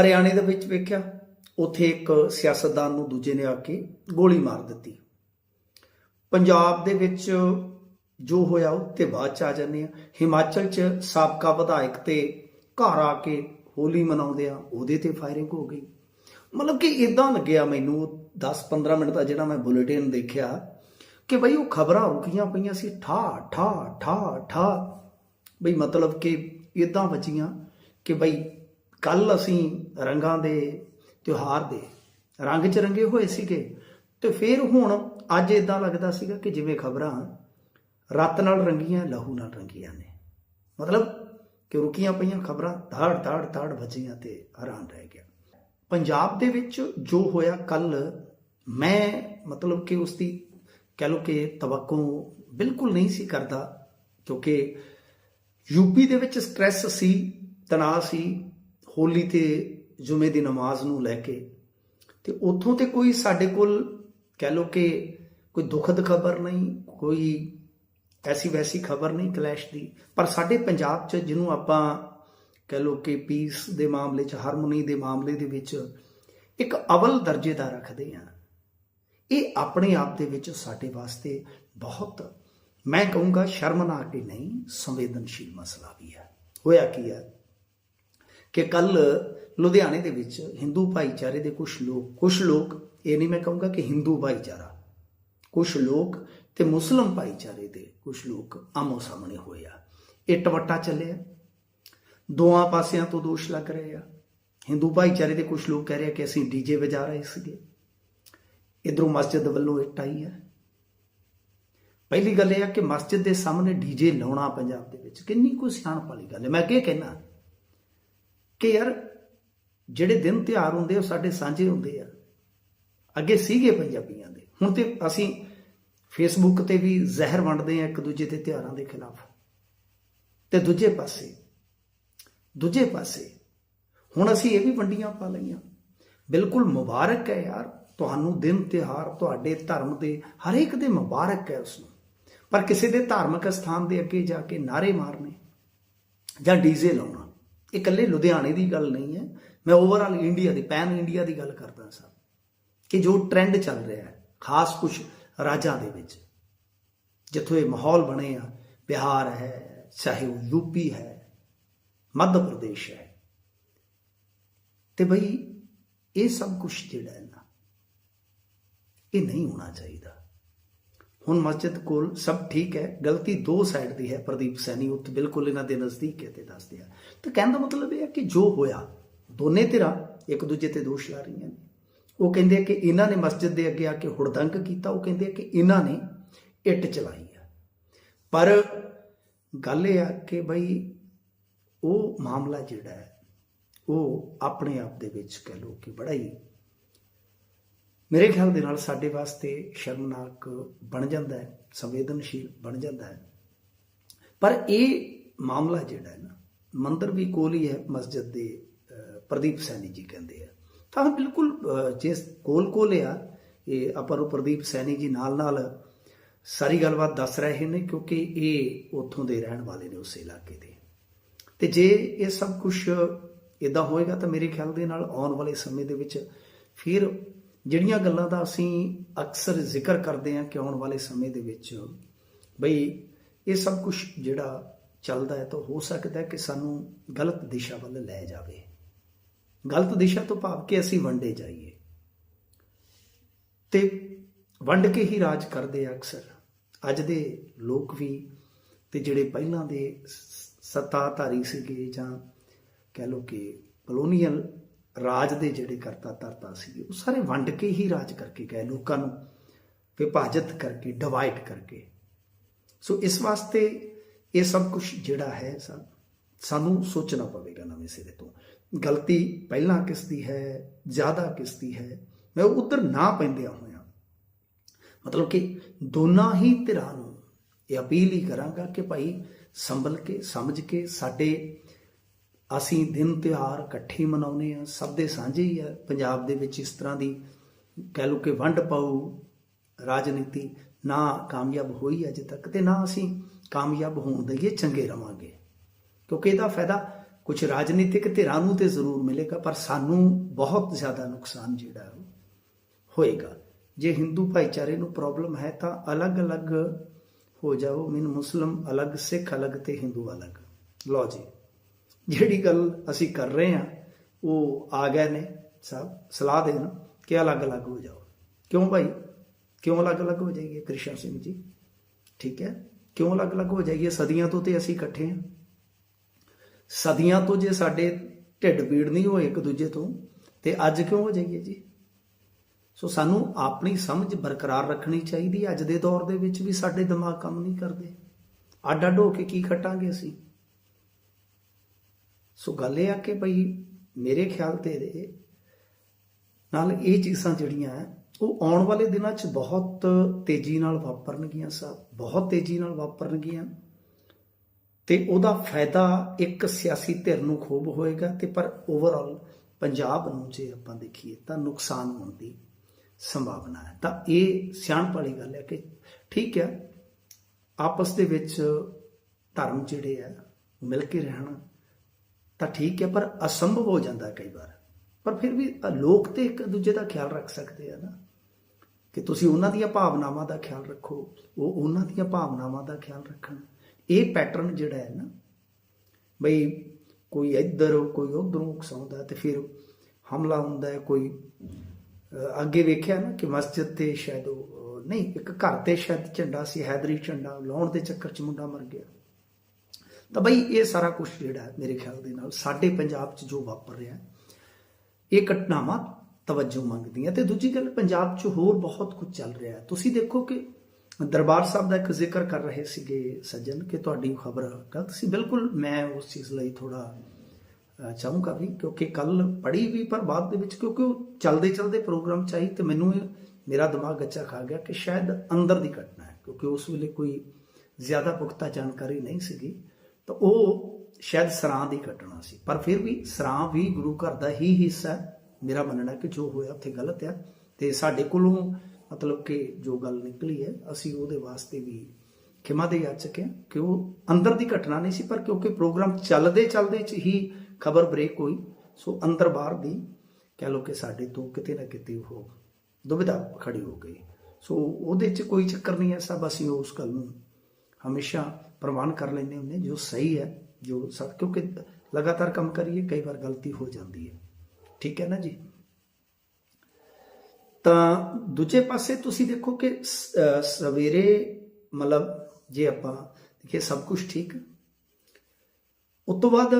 ਹਰਿਆਣੇ ਦੇ ਵਿੱਚ ਵੇਖਿਆ, ਉੱਥੇ ਇੱਕ ਸਿਆਸਤਦਾਨ ਨੂੰ ਦੂਜੇ ਨੇ ਆ ਕੇ ਗੋਲੀ ਮਾਰ ਦਿੱਤੀ। ਪੰਜਾਬ ਦੇ ਵਿੱਚ ਜੋ ਹੋਇਆ, ਉਹ ਉੱਤੇ ਬਾਅਦ ਚ ਆ ਜਾਂਦੇ ਆ। ਹਿਮਾਚਲ ਚ ਸਾਬਕਾ ਵਿਧਾਇਕ ਤੇ ਘਰ ਆ ਕੇ ਹੋਲੀ ਮਨਾਉਂਦੇ ਆ, ਉਹਦੇ ਤੇ ਫਾਇਰਿੰਗ ਹੋ ਗਈ। ਮਤਲਬ ਕਿ ਇਦਾਂ ਲੱਗਿਆ ਮੈਨੂੰ 10-15 ਮਿੰਟ ਦਾ ਜਿਹੜਾ ਮੈਂ ਬੁਲੇਟਿਨ ਦੇਖਿਆ ਕਿ ਬਈ ਉਹ ਖਬਰਾਂ ਰੁਕੀਆਂ ਪਈਆਂ ਸੀ ਠਾ ਠਾ ਠਾ ਠਾ ਬਈ ਮਤਲਬ ਕਿ ਇਦਾਂ ਬਚੀਆਂ ਕਿ ਬਈ ਕੱਲ ਅਸੀਂ ਰੰਗਾਂ ਦੇ ਤਿਉਹਾਰ ਦੇ ਰੰਗ ਚ ਰੰਗੇ ਹੋਏ ਸੀਗੇ ਤੇ ਫਿਰ ਹੁਣ ਅੱਜ ਇਦਾਂ ਲੱਗਦਾ ਸੀਗਾ ਕਿ ਜਿਵੇਂ ਖਬਰਾਂ ਰਤ ਨਾਲ ਰੰਗੀਆਂ, ਲਹੂ ਨਾਲ ਰੰਗੀਆਂ ਨੇ। ਮਤਲਬ ਕਿ ਰੁਕੀਆਂ ਪਈਆਂ ਖਬਰਾਂ ਧੜ ਧੜ ਧੜ ਬਚੀਆਂ ਤੇ ਹੈਰਾਨ ਰਹਿ ਗਿਆ। ਪੰਜਾਬ ਦੇ ਵਿੱਚ ਜੋ ਹੋਇਆ ਕੱਲ ਮੈਂ ਮਤਲਬ ਕਿ ਉਸ ਦੀ ਕਹਿ ਲੋ ਕਿ ਤਵੱਕੂ ਬਿਲਕੁਲ ਨਹੀਂ ਸੀ ਕਰਦਾ ਕਿਉਂਕਿ ਯੂਪੀ ਦੇ ਵਿੱਚ ਸਟ੍ਰੈਸ ਸੀ, ਤਣਾਅ ਸੀ ਹੋਲੀ ਤੇ ਜੁਮੇ ਦੀ ਨਮਾਜ਼ ਨੂੰ ਲੈ ਕੇ, ਤੇ ਉੱਥੋਂ ਤੇ ਕੋਈ ਸਾਡੇ ਕੋਲ ਕਹਿ ਲੋ ਕਿ ਕੋਈ ਦੁਖਦ ਖਬਰ ਨਹੀਂ, ਕੋਈ ਐਸੀ ਵੈਸੀ ਖਬਰ ਨਹੀਂ ਕਲੈਸ਼ ਦੀ। ਪਰ ਸਾਡੇ ਪੰਜਾਬ 'ਚ ਜਿਹਨੂੰ ਆਪਾਂ ਕਹਿ ਲੋ ਕਿ ਪੀਸ ਦੇ ਮਾਮਲੇ 'ਚ, ਹਾਰਮੋਨੀ ਦੇ ਮਾਮਲੇ ਦੇ ਵਿੱਚ ਇੱਕ ਅਵਲ ਦਰਜੇ ਦਾ ਰੱਖਦੇ ਆ ਇਹ ਆਪਣੇ ਆਪ ਦੇ ਵਿੱਚ ਸਾਡੇ ਵਾਸਤੇ ਬਹੁਤ, ਮੈਂ ਕਹੂੰਗਾ ਸ਼ਰਮਨਾਕ ਹੀ ਨਹੀਂ, ਸੰਵੇਦਨਸ਼ੀਲ ਮਸਲਾ ਵੀ ਹੈ। ਹੋਇਆ ਕੀ ਹੈ? ਕਿ ਕੱਲ ਲੁਧਿਆਣੇ ਦੇ ਵਿੱਚ ਹਿੰਦੂ ਭਾਈਚਾਰੇ ਦੇ ਕੁਝ ਲੋਕ ਕੁਝ ਲੋਕ, ਇਹ ਨਹੀਂ ਮੈਂ ਕਹੂੰਗਾ ਕਿ ਹਿੰਦੂ ਭਾਈਚਾਰਾ ਕੁਝ ਲੋਕ ਤੇ ਮੁਸਲਮ ਭਾਈਚਾਰੇ ਦੇ ਕੁਝ ਲੋਕ ਆਮੋ ਸਾਹਮਣੇ ਹੋਏ ਆ। ਇਹ ਟਵੱਟਾ ਚੱਲਿਆ। ਦੋਆਂ ਪਾਸਿਆਂ ਤੋਂ ਦੋਸ਼ ਲੱਗ ਰਹੇ ਆ। ਹਿੰਦੂ ਭਾਈਚਾਰੇ ਦੇ ਕੁਝ ਲੋਕ ਕਹਿ ਰਹੇ ਆ ਕਿ ਅਸੀਂ ਡੀਜੇ ਵਜਾ ਰਹੇ ਸੀਗੇ। ਇਧਰੋਂ ਮਸਜਿਦ ਵੱਲੋਂ ਇੱਟ ਆਈ ਹੈ ਪਹਿਲੀ ਗੱਲ ਇਹ ਆ ਕਿ ਮਸਜਿਦ ਦੇ ਸਾਹਮਣੇ ਡੀਜੇ ਲਾਉਣਾ ਪੰਜਾਬ ਦੇ ਵਿੱਚ ਕਿੰਨੀ ਕੋਈ ਸਿਆਣਪ ਵਾਲੀ ਗੱਲ ਹੈ। ਮੈਂ ਕੀ ਕਹਿਣਾ ਕਿ ਯਾਰ ਜਿਹੜੇ ਦਿਨ ਤਿਉਹਾਰ ਹੁੰਦੇ ਉਹ ਸਾਡੇ ਸਾਂਝੇ ਹੁੰਦੇ ਆ। ਅੱਗੇ ਸੀਗੇ ਪੰਜਾਬੀਆਂ ਦੇ। ਹੁਣ ਤੇ ਅਸੀਂ ਫੇਸਬੁੱਕ ਤੇ ਵੀ ਜ਼ਹਿਰ ਵੰਡਦੇ ਆ ਇੱਕ ਦੂਜੇ ਦੇ ਤਿਉਹਾਰਾਂ ਦੇ ਖਿਲਾਫ। ਤੇ ਦੂਜੇ ਪਾਸੇ ਦੂਜੇ ਪਾਸੇ, ਹੁਣ ਅਸੀਂ ਇਹ ਵੀ ਵੰਡੀਆਂ ਪਾ ਲਈਆਂ। ਬਿਲਕੁਲ ਮੁਬਾਰਕ ਹੈ ਯਾਰ, ਤੁਹਾਨੂੰ ਦਿਨ ਤਿਉਹਾਰ, ਤੁਹਾਡੇ ਧਰਮ ਦੇ ਹਰੇਕ ਦੇ ਮੁਬਾਰਕ ਹੈ ਉਸ ਨੂੰ ਪਰ ਕਿਸੇ ਦੇ ਧਾਰਮਿਕ ਸਥਾਨ ਦੇ ਅੱਗੇ ਜਾ ਕੇ ਨਾਰੇ ਮਾਰਨੇ ਜਾਂ ਡੀਜ਼ੇ ਲਾਉਣਾ ਇਹ ਇਕੱਲੇ ਲੁਧਿਆਣੇ ਦੀ ਗੱਲ ਨਹੀਂ ਹੈ। ਮੈਂ ਓਵਰਆਲ ਇੰਡੀਆ ਦੀ ਪੈਨ ਇੰਡੀਆ ਦੀ ਗੱਲ ਕਰਦਾ ਸਾਂ ਕਿ ਜੋ ਟ੍ਰੈਂਡ ਚੱਲ ਰਿਹਾ ਹੈ, ਖਾਸ ਕੁਝ ਰਾਜਾਂ ਦੇ ਵਿੱਚ, ਜਿੱਥੋਂ ਇਹ ਮਾਹੌਲ ਬਣੇ ਆ, ਬਿਹਾਰ ਹੈ, ਚਾਹੇ ਉਹ ਯੂਪੀ ਹੈ, ਮੱਧ ਪ੍ਰਦੇਸ਼ ਹੈ। ਤੇ ਬਈ ਇਹ ਸਭ ਕੁਝ ਜਿਹੜਾ ਹੈ ਨਾ, ਇਹ ਨਹੀਂ ਹੋਣਾ ਚਾਹੀਦਾ। ਹੁਣ ਮਸਜਿਦ ਕੋਲ ਸਭ ਠੀਕ ਹੈ, ਗਲਤੀ ਦੋ ਸਾਈਡ ਦੀ ਹੈ, ਪ੍ਰਦੀਪ ਸੈਣੀ ਉੱਥੇ ਬਿਲਕੁਲ ਇਹਨਾਂ ਦੇ ਨਜ਼ਦੀਕ ਹੈ ਤੇ ਦੱਸਦੇ ਆ। ਤੇ ਕਹਿਣ ਦਾ ਮਤਲਬ ਇਹ ਹੈ ਕਿ ਜੋ ਹੋਇਆ, ਦੋਨੇ ਧਿਰਾਂ, ਇੱਕ ਦੂਜੇ ਤੇ ਦੋਸ਼ ਲਾ ਰਹੀਆਂ ਨੇ। ਉਹ ਕਹਿੰਦੇ ਆ ਕਿ ਇਹਨਾਂ ਨੇ ਮਸਜਿਦ ਦੇ ਅੱਗੇ ਆ ਕੇ ਹੁੜਦੰਗ ਕੀਤਾ, ਉਹ ਕਹਿੰਦੇ ਆ ਕਿ ਇਹਨਾਂ ਨੇ ਇੱਟ ਚਲਾਈ ਆ। ਪਰ ਗੱਲ ਇਹ ਆ ਕਿ ਬਈ ਉਹ ਮਾਮਲਾ ਜਿਹੜਾ ਹੈ, ਉਹ ਆਪਣੇ ਆਪ ਦੇ ਵਿੱਚ ਕਹਿ ਲੋ ਕਿ ਬੜਾ ਹੀ ਮੇਰੇ ਖਿਆਲ ਦੇ ਨਾਲ ਸਾਡੇ ਵਾਸਤੇ ਸ਼ਰਮਨਾਕ ਬਣ ਜਾਂਦਾ ਹੈ ਸੰਵੇਦਨਸ਼ੀਲ ਬਣ ਜਾਂਦਾ ਹੈ। ਪਰ ਇਹ ਮਾਮਲਾ ਜਿਹੜਾ ਹੈ ਨਾ ਮੰਦਰ ਵੀ ਕੋਲ ਹੀ ਹੈ ਮਸਜਿਦ ਦੇ ਪ੍ਰਦੀਪ ਸੈਣੀ ਜੀ ਕਹਿੰਦੇ ਆ। ਤਾਂ ਬਿਲਕੁਲ ਅਹ, ਜੇ ਕੋਲ ਕੋਲ ਆ ਇਹ ਆਪਾਂ ਨੂੰ ਪ੍ਰਦੀਪ ਸੈਣੀ ਜੀ ਨਾਲ ਨਾਲ ਸਾਰੀ ਗੱਲਬਾਤ ਦੱਸ ਰਹੇ ਨੇ ਕਿਉਂਕਿ ਇਹ ਉੱਥੋਂ ਦੇ ਰਹਿਣ ਵਾਲੇ ਨੇ ਉਸ ਇਲਾਕੇ ਦੇ। ਤੇ ਜੇ ਇਹ ਸਭ ਕੁਝ ਇਦਾਂ ਹੋਏਗਾ ਤਾਂ ਮੇਰੇ ਖਿਆਲ ਦੇ ਨਾਲ ਆਉਣ ਵਾਲੇ ਸਮੇਂ ਦੇ ਵਿੱਚ ਫਿਰ ਜਿਹੜੀਆਂ ਗੱਲਾਂ ਦਾ ਅਸੀਂ ਅਕਸਰ ਜ਼ਿਕਰ ਕਰਦੇ ਹਾਂ ਕਿ ਆਉਣ ਵਾਲੇ ਸਮੇਂ ਦੇ ਵਿੱਚ, ਬਈ ਇਹ ਸਭ ਕੁਝ ਜਿਹੜਾ ਚੱਲਦਾ ਹੈ ਤਾਂ ਹੋ ਸਕਦਾ ਹੈ ਕਿ ਸਾਨੂੰ ਗਲਤ ਦਿਸ਼ਾ ਵੱਲ ਲੈ ਜਾਵੇ। ਗਲਤ ਦਿਸ਼ਾ ਤੋਂ ਭਾਵ ਕਿ ਅਸੀਂ ਵੰਡੇ ਜਾਈਏ। ਤੇ ਵੰਡ ਕੇ ਹੀ ਰਾਜ ਕਰਦੇ ਆ ਅਕਸਰ। ਅੱਜ ਦੇ ਲੋਕ ਵੀ ਤੇ ਜਿਹੜੇ ਪਹਿਲਾਂ ਦੇ ਸੱਤਾਧਾਰੀ ਸੀਗੇ ਜਾਂ ਕਹਿ ਲੋ ਕਿ ਕਲੋਨੀਅਲ ਰਾਜ ਦੇ ਜਿਹੜੇ ਕਰਤਾ ਧਰਤਾ ਸੀ, ਉਹ ਸਾਰੇ ਵੰਡ ਕੇ ਹੀ ਰਾਜ ਕਰਕੇ ਗਏ, ਲੋਕਾਂ ਨੂੰ ਵਿਭਾਜਿਤ ਕਰਕੇ ਡਿਵਾਈਡ ਕਰਕੇ। ਸੋ ਇਸ ਵਾਸਤੇ ਇਹ ਸਭ ਕੁਝ ਜਿਹੜਾ ਹੈ ਸਾਨੂੰ ਸੋਚਣਾ ਪਵੇਗਾ ਨਵੇਂ ਸਿਰੇ ਤੋਂ। ਗਲਤੀ ਪਹਿਲਾਂ ਕਿਸ ਦੀ ਹੈ, ਜ਼ਿਆਦਾ ਕਿਸ ਦੀ ਹੈ, ਮੈਂ ਉਧਰ ਨਾ ਪੈਂਦਿਆਂ ਹੋਇਆਂ। ਮਤਲਬ ਕਿ ਦੋਨਾਂ ਹੀ ਧਿਰਾਂ ਨੂੰ ਇਹ ਅਪੀਲ ਹੀ ਕਰਾਂਗਾ ਕਿ ਭਾਈ ਸੰਭਲ ਕੇ, ਸਮਝ ਕੇ ਸਾਡੇ ਅਸੀਂ ਦਿਨ ਤਿਉਹਾਰ ਇਕੱਠੇ ਮਨਾਉਨੇ ਆ ਸਭ ਦੇ ਸਾਂਝੇ ਹੀ ਆ। ਪੰਜਾਬ ਦੇ ਵਿੱਚ ਇਸ ਤਰ੍ਹਾਂ ਦੀ ਕਹਿ ਲਓ ਕਿ ਵੰਡ ਪਾਉ ਰਾਜਨੀਤੀ ਨਾ ਕਾਮਯਾਬ ਹੋਈ ਅਜੇ ਤੱਕ ਤੇ ਨਾ ਅਸੀਂ ਕਾਮਯਾਬ ਹੋਣ ਦਈਏ, ਚੰਗੇ ਰਵਾਂਗੇ। ਕਿਉਂਕਿ ਇਹਦਾ ਫਾਇਦਾ ਕੁਝ ਰਾਜਨੀਤਿਕ ਧਿਰਾਂ ਨੂੰ ਤੇ ਜ਼ਰੂਰ ਮਿਲੇਗਾ, ਪਰ ਸਾਨੂੰ ਬਹੁਤ ਜ਼ਿਆਦਾ ਨੁਕਸਾਨ ਜਿਹੜਾ ਹੋਏਗਾ। ਜੇ ਹਿੰਦੂ ਭਾਈਚਾਰੇ ਨੂੰ ਪ੍ਰੋਬਲਮ ਹੈ ਤਾਂ ਅਲੱਗ-ਅਲੱਗ ਹੋ ਜਾਓ। ਮੀਨ ਮੁਸਲਮ ਅਲੱਗ, ਸਿੱਖ ਅਲੱਗ ਤੇ ਹਿੰਦੂ ਅਲੱਗ। ਲਓ ਜੀ। ਜਿਹੜੀ ਗੱਲ ਅਸੀਂ ਕਰ ਰਹੇ ਹਾਂ, ਉਹ ਆ ਗਏ ਨੇ ਸਭ। ਸਲਾਹ ਦੇਣ ਕਿ ਅਲੱਗ-ਅਲੱਗ ਹੋ ਜਾਓ। ਕਿਉਂ ਭਾਈ? ਕਿਉਂ ਅਲੱਗ-ਅਲੱਗ ਹੋ ਜਾਈਏ ਕ੍ਰਿਸ਼ਨ ਸਿੰਘ ਜੀ? ਠੀਕ ਹੈ? ਕਿਉਂ ਅਲੱਗ-ਅਲੱਗ ਹੋ ਜਾਈਏ? ਸਦੀਆਂ ਤੋਂ ਤੇ ਅਸੀਂ ਇਕੱਠੇ ਹਾਂ। ਸਦੀਆਂ ਤੋਂ ਜੇ ਸਾਡੇ ਢਿੱਡ ਪੀੜ ਨਹੀਂ ਹੋਏ ਇੱਕ ਦੂਜੇ ਤੋਂ, ਤੇ ਅੱਜ ਕਿਉਂ ਹੋ ਜਾਈਏ ਜੀ? ਸੋ ਸਾਨੂੰ ਆਪਣੀ ਸਮਝ ਬਰਕਰਾਰ ਰੱਖਣੀ ਚਾਹੀਦੀ ਅੱਜ ਦੇ ਦੌਰ ਦੇ ਵਿੱਚ ਵੀ ਸਾਡੇ ਦਿਮਾਗ ਕੰਮ ਨਹੀਂ ਕਰਦੇ। ਅੱਡ ਅੱਡ ਹੋ ਕੇ ਕੀ ਖਟਾਂਗੇ ਅਸੀਂ? ਸੋ ਗੱਲ ਇਹ ਆ ਕਿ ਭਈ ਮੇਰੇ ਖਿਆਲ ਤੇ ਇਹਦੇ ਨਾਲ ਇਹ ਚੀਜ਼ਾਂ ਜਿਹੜੀਆਂ ਉਹ ਆਉਣ ਵਾਲੇ ਦਿਨਾਂ 'ਚ ਬਹੁਤ ਤੇਜ਼ੀ ਨਾਲ ਵਾਪਰਨਗੀਆਂ ਸਭ ਬਹੁਤ ਤੇਜ਼ੀ ਨਾਲ ਵਾਪਰਨਗੀਆਂ। ਤੇ ਉਹਦਾ ਫਾਇਦਾ ਇੱਕ ਸਿਆਸੀ ਧਿਰ ਨੂੰ ਖੂਬ ਹੋਏਗਾ ਤੇ ਪਰ ਓਵਰਆਲ ਪੰਜਾਬ ਨੂੰ ਜੇ ਆਪਾਂ ਦੇਖੀਏ ਤਾਂ ਨੁਕਸਾਨ ਹੋਣ ਦੀ ਸੰਭਾਵਨਾ ਹੈ। ਤਾਂ ਇਹ ਸਿਆਣਪ ਵਾਲੀ ਗੱਲ ਹੈ ਕਿ ਠੀਕ ਹੈ, ਆਪਸ ਦੇ ਵਿੱਚ ਧਰਮ ਜਿਹੜੇ ਆ ਮਿਲ ਕੇ ਰਹਿਣ ਤਾਂ ਠੀਕ ਹੈ, ਪਰ ਅਸੰਭਵ ਹੋ ਜਾਂਦਾ ਕਈ ਵਾਰ। ਪਰ ਫਿਰ ਵੀ ਲੋਕ ਤੇ ਇੱਕ ਦੂਜੇ ਦਾ ਖਿਆਲ ਰੱਖ ਸਕਦੇ ਆ ਨਾ। ਕਿ ਤੁਸੀਂ ਉਹਨਾਂ ਦੀਆਂ ਭਾਵਨਾਵਾਂ ਦਾ ਖਿਆਲ ਰੱਖੋ, ਉਹ ਉਹਨਾਂ ਦੀਆਂ ਭਾਵਨਾਵਾਂ ਦਾ ਖਿਆਲ ਰੱਖਣ। ਇਹ ਪੈਟਰਨ ਜਿਹੜਾ ਹੈ ਨਾ, ਬਈ ਕੋਈ ਇੱਧਰ ਕੋਈ ਉਧਰੋਂ ਉਕਸਾਉਂਦਾ ਤੇ ਫਿਰ ਹਮਲਾ ਹੁੰਦਾ ਹੈ, ਕੋਈ ਅੱਗੇ ਵੇਖਿਆ ਨਾ ਕਿ ਮਸਜਿਦ ਤੇ ਸ਼ਾਇਦ ਉਹ ਨਹੀਂ, ਇੱਕ ਘਰ ਤੇ ਸ਼ਾਇਦ ਝੰਡਾ ਸੀ, ਹੈਦਰੀ ਝੰਡਾ ਲਾਉਣ ਦੇ ਚੱਕਰ 'ਚ ਮੁੰਡਾ ਮਰ ਗਿਆ। ਤਾਂ ਬਈ ਇਹ ਸਾਰਾ ਕੁਝ ਜਿਹੜਾ ਮੇਰੇ ਖਿਆਲ ਦੇ ਨਾਲ ਸਾਡੇ ਪੰਜਾਬ 'ਚ ਜੋ ਵਾਪਰ ਰਿਹਾ ਇਹ ਘਟਨਾਵਾਂ ਤਵੱਜੋ ਮੰਗਦੀਆਂ। ਤੇ ਦੂਜੀ ਗੱਲ, ਪੰਜਾਬ 'ਚ ਹੋਰ ਬਹੁਤ ਕੁਝ ਚੱਲ ਰਿਹਾ ਤੁਸੀਂ ਦੇਖੋ ਕਿ ਦਰਬਾਰ ਸਾਹਿਬ ਦਾ ਇੱਕ ਜ਼ਿਕਰ ਕਰ ਰਹੇ ਸੀਗੇ ਸੱਜਣ ਕਿ ਤੁਹਾਡੀ ਖਬਰ ਗਲਤ ਸੀ ਬਿਲਕੁਲ, ਮੈਂ ਉਸ ਚੀਜ਼ ਲਈ ਥੋੜਾ ਚਾਹੂੰਗਾ ਵੀ ਕਿਉਂਕਿ ਕੱਲ ਪੜ੍ਹੀ ਵੀ, ਪਰ ਬਾਅਦ ਦੇ ਵਿੱਚ ਕਿਉਂਕਿ ਉਹ ਚੱਲਦੇ ਚਲਦੇ ਪ੍ਰੋਗਰਾਮ ਚਾਹੀ ਤੇ ਮੈਨੂੰ ਮੇਰਾ ਦਿਮਾਗ ਗੱਚਾ ਖਾ ਗਿਆ ਕਿ ਸ਼ਾਇਦ ਅੰਦਰ ਦੀ ਘਟਨਾ ਹੈ, ਕਿਉਂਕਿ ਉਸ ਵੇਲੇ ਕੋਈ ਜ਼ਿਆਦਾ ਪੁਖਤਾ ਜਾਣਕਾਰੀ ਨਹੀਂ ਸੀਗੀ। ਤਾਂ ਉਹ ਸ਼ਾਇਦ ਸਰਾਂ ਦੀ ਘਟਨਾ ਸੀ। ਪਰ ਫਿਰ ਵੀ ਸਰਾਂ ਵੀ ਗੁਰੂ ਘਰ ਦਾ ਹੀ ਹਿੱਸਾ ਮੇਰਾ ਮੰਨਣਾ ਕਿ ਜੋ ਹੋਇਆ ਉੱਥੇ ਗਲਤ ਆ ਤੇ ਸਾਡੇ ਕੋਲੋਂ ਮਤਲਬ ਕਿ ਜੋ ਗੱਲ ਨਿਕਲੀ ਹੈ, ਅਸੀਂ ਉਹਦੇ ਵਾਸਤੇ ਵੀ ਖਿਮਾ ਦੇ ਯਾਚਕ ਹਾਂ। ਕਿ ਉਹ ਅੰਦਰ ਦੀ ਘਟਨਾ ਨਹੀਂ ਸੀ, ਪਰ ਕਿਉਂਕਿ ਪ੍ਰੋਗਰਾਮ ਚੱਲਦੇ ਚੱਲਦੇ ਚ ਹੀ ਖਬਰ ਬ੍ਰੇਕ ਹੋਈ। ਸੋ ਅੰਦਰ ਬਾਹਰ ਦੀ ਕਹਿ ਲੋ ਕਿ ਸਾਡੇ ਤੋਂ ਕਿਤੇ ਨਾ ਕਿਤੇ ਉਹ ਦੁਬਿਧਾ ਖੜੀ ਹੋ ਗਈ। ਸੋ ਉਹਦੇ ਚ ਕੋਈ ਚੱਕਰ ਨਹੀਂ ਹੈ, ਸਭ ਅਸੀਂ ਉਸ ਗੱਲ ਨੂੰ ਹਮੇਸ਼ਾ ਪ੍ਰਵਾਨ ਕਰ ਲੈਂਦੇ ਹੁੰਦੇ ਜੋ ਸਹੀ ਹੈ, ਜੋ ਸਭ ਕਿਉਂਕਿ ਲਗਾਤਾਰ ਕੰਮ ਕਰੀਏ, ਕਈ ਵਾਰ ਗਲਤੀ ਹੋ ਜਾਂਦੀ ਹੈ। ਠੀਕ ਹੈ ਨਾ ਜੀ? ਤਾਂ ਦੂਜੇ ਪਾਸੇ ਤੁਸੀਂ ਦੇਖੋ ਕਿ ਸਵੇਰੇ ਮਤਲਬ ਜੇ ਆਪਾਂ ਦੇਖੀਏ ਸਭ ਕੁਝ ਠੀਕ, ਉਸ ਤੋਂ ਬਾਅਦ